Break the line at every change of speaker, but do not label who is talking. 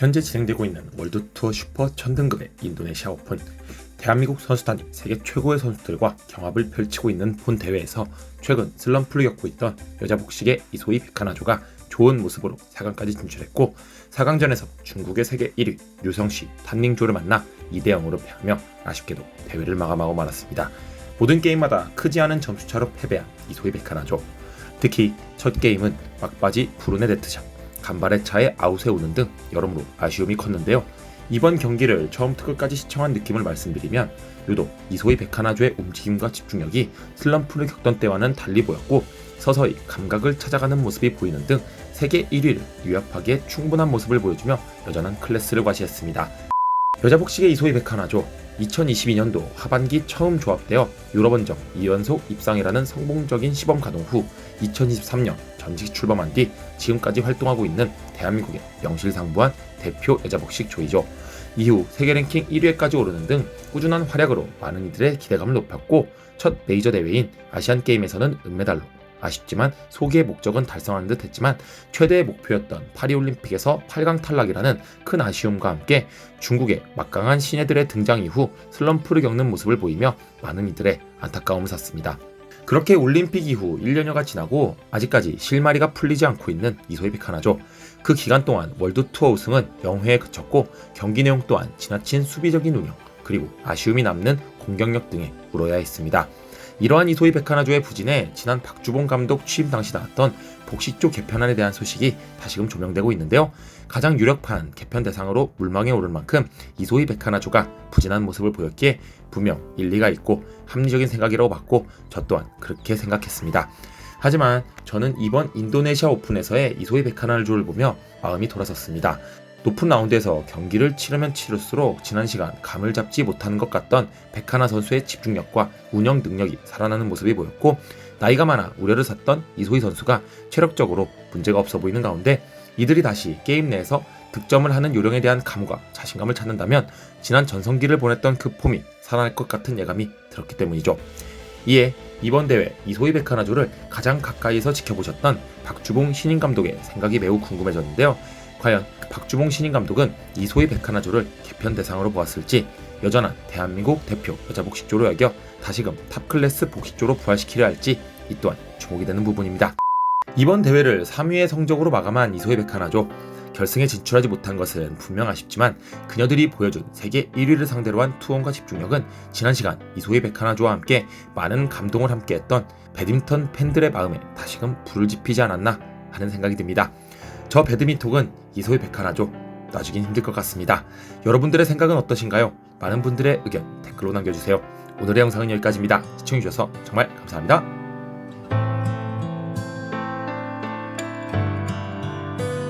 현재 진행되고 있는 월드투어 슈퍼 천등급의 인도네시아 오픈 대한민국 선수단이 세계 최고의 선수들과 경합을 펼치고 있는 본 대회에서 최근 슬럼프를 겪고 있던 여자 복식의 이소희 백하나조가 좋은 모습으로 4강까지 진출했고 4강전에서 중국의 세계 1위 류성시 탄닝조를 만나 2대 0으로 패하며 아쉽게도 대회를 마감하고 말았습니다. 모든 게임마다 크지 않은 점수차로 패배한 이소희 백하나조 특히 첫 게임은 막바지 불운의 네트샷 간발의 차에 아웃에 오는 등 여러모로 아쉬움이 컸는데요. 이번 경기를 처음부터 끝까지 시청한 느낌을 말씀드리면 유독 이소희 백하나조의 움직임과 집중력이 슬럼프를 겪던 때와는 달리 보였고 서서히 감각을 찾아가는 모습이 보이는 등 세계 1위를 유압하기에 충분한 모습을 보여주며 여전한 클래스를 과시했습니다. 여자 복식의 이소희 백하나조 2022년도 하반기 처음 조합되어 유럽원정 2연속 입상이라는 성공적인 시범 가동 후 2023년 전직 출범한 뒤 지금까지 활동하고 있는 대한민국의 명실상부한 대표 여자 복식 조이죠. 이후 세계 랭킹 1위에까지 오르는 등 꾸준한 활약으로 많은 이들의 기대감을 높였고 첫 메이저 대회인 아시안 게임에서는 은메달로 아쉽지만 소기의 목적은 달성한 듯 했지만 최대의 목표였던 파리올림픽에서 8강 탈락이라는 큰 아쉬움과 함께 중국의 막강한 신예들의 등장 이후 슬럼프를 겪는 모습을 보이며 많은 이들의 안타까움을 샀습니다. 그렇게 올림픽 이후 1년여가 지나고 아직까지 실마리가 풀리지 않고 있는 이소희 백하나죠. 그 기간 동안 월드 투어 우승은 0회에 그쳤고 경기 내용 또한 지나친 수비적인 운영 그리고 아쉬움이 남는 공격력 등에 물어야 했습니다. 이러한 이소희 백하나조의 부진에 지난 박주봉 감독 취임 당시 나왔던 복식조 개편안에 대한 소식이 다시금 조명되고 있는데요. 가장 유력한 개편 대상으로 물망에 오를 만큼 이소희 백하나조가 부진한 모습을 보였기에 분명 일리가 있고 합리적인 생각이라고 봤고 저 또한 그렇게 생각했습니다. 하지만 저는 이번 인도네시아 오픈에서의 이소희 백하나조를 보며 마음이 돌아섰습니다. 높은 라운드에서 경기를 치르면 치를수록 지난 시간 감을 잡지 못하는 것 같던 백하나 선수의 집중력과 운영 능력이 살아나는 모습이 보였고 나이가 많아 우려를 샀던 이소희 선수가 체력적으로 문제가 없어 보이는 가운데 이들이 다시 게임 내에서 득점을 하는 요령에 대한 감과 자신감을 찾는다면 지난 전성기를 보냈던 그 폼이 살아날 것 같은 예감이 들었기 때문이죠. 이에 이번 대회 이소희 백하나조를 가장 가까이서 지켜보셨던 박주봉 신인 감독의 생각이 매우 궁금해졌는데요. 과연 박주봉 신인 감독은 이소희 백하나조를 개편 대상으로 보았을지 여전한 대한민국 대표 여자 복식조로 여겨 다시금 탑클래스 복식조로 부활시키려 할지 이 또한 주목이 되는 부분입니다. 이번 대회를 3위의 성적으로 마감한 이소희 백하나조 결승에 진출하지 못한 것은 분명 아쉽지만 그녀들이 보여준 세계 1위를 상대로 한 투혼과 집중력은 지난 시간 이소희 백하나조와 함께 많은 감동을 함께했던 배드민턴 팬들의 마음에 다시금 불을 지피지 않았나 하는 생각이 듭니다. 저 배드민턴은 이소희 백하나조 놔주긴 힘들 것 같습니다. 여러분들의 생각은 어떠신가요? 많은 분들의 의견 댓글로 남겨주세요. 오늘의 영상은 여기까지입니다. 시청해주셔서 정말 감사합니다.